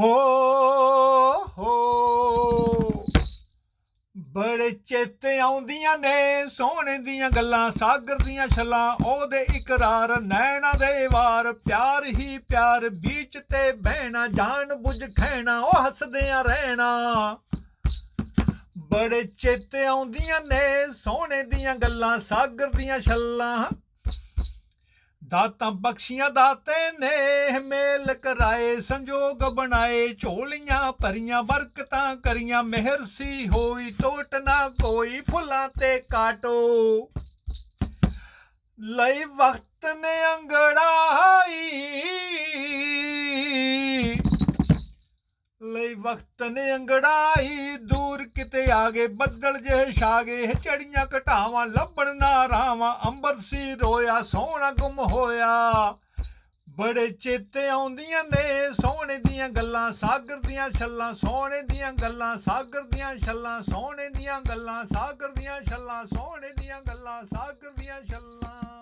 ਹੋ ਹੋ। ਬੜੇ ਚੇਤੇ ਆਉਂਦੀਆਂ ਨੇ, ਸੋਹਣੇ ਦੀਆਂ ਗੱਲਾਂ, ਸਾਗਰ ਦੀਆਂ ਛੱਲਾਂ, ਉਹਦੇ ਇਕਰਾਰ ਨੈਣਾ ਦੇ ਵਾਰ। ਪਿਆਰ ਹੀ ਪਿਆਰ ਵਿੱਚ ਤੇ ਬਹਿਣਾ, ਜਾਣ ਬੁੱਝ ਖੈਣਾ ਉਹ ਹੱਸਦਿਆਂ ਰਹਿਣਾ। ਬੜੇ ਚੇਤੇ ਆਉਂਦੀਆਂ ਨੇ, ਸੋਹਣੇ ਦੀਆਂ ਗੱਲਾਂ, ਸਾਗਰ ਦੀਆਂ ਛੱਲਾਂ। ਦਾਤਾਂ ਬਖਸ਼ੀਆਂ ਦਾਤੇ ਨੇ, ਮੇਲ ਕਰਾਏ, ਸੰਜੋਗ ਬਣਾਏ, ਝੋਲੀਆਂ ਭਰੀਆਂ ਬਰਕਤਾਂ ਕਰੀਆਂ, ਮਿਹਰ ਸੀ ਹੋਈ, ਟੋਟ ਨਾ ਕੋਈ, ਫੁੱਲਾਂ ਤੇ ਕਾਟੋ। ਲਈ ਵਕਤ ਨੇ ਅੰਗੜਾਈ ਲਈ ਵਕਤ ਨੇ ਅੰਗੜਾਈ ਆ ਗਏ ਬੱਦਲ ਜਿਹੇ ਛਾ ਗਏ ਚੜੀਆਂ ਘਟਾਵਾਂ, ਲੱਭਣ ਨਾ ਰਾਵਾਂ, ਅੰਬਰ ਸੀ ਰੋਇਆ ਸੋਹਣਾ ਗੁੰਮ ਹੋਇਆ। ਬੜੇ ਚੇਤੇ ਆਉਂਦੀਆਂ ਨੇ, ਸੋਹਣੇ ਦੀਆਂ ਗੱਲਾਂ, ਸਾਗਰ ਦੀਆਂ ਛੱਲਾਂ, ਸੋਹਣੇ ਦੀਆਂ ਗੱਲਾਂ, ਸਾਗਰ ਦੀਆਂ ਛੱਲਾਂ, ਸੋਹਣੇ ਦੀਆਂ ਗੱਲਾਂ, ਸਾਗਰ ਦੀਆਂ ਛੱਲਾਂ, ਸੋਹਣੇ ਦੀਆਂ ਗੱਲਾਂ, ਸਾਗਰ ਦੀਆਂ ਛੱਲਾਂ।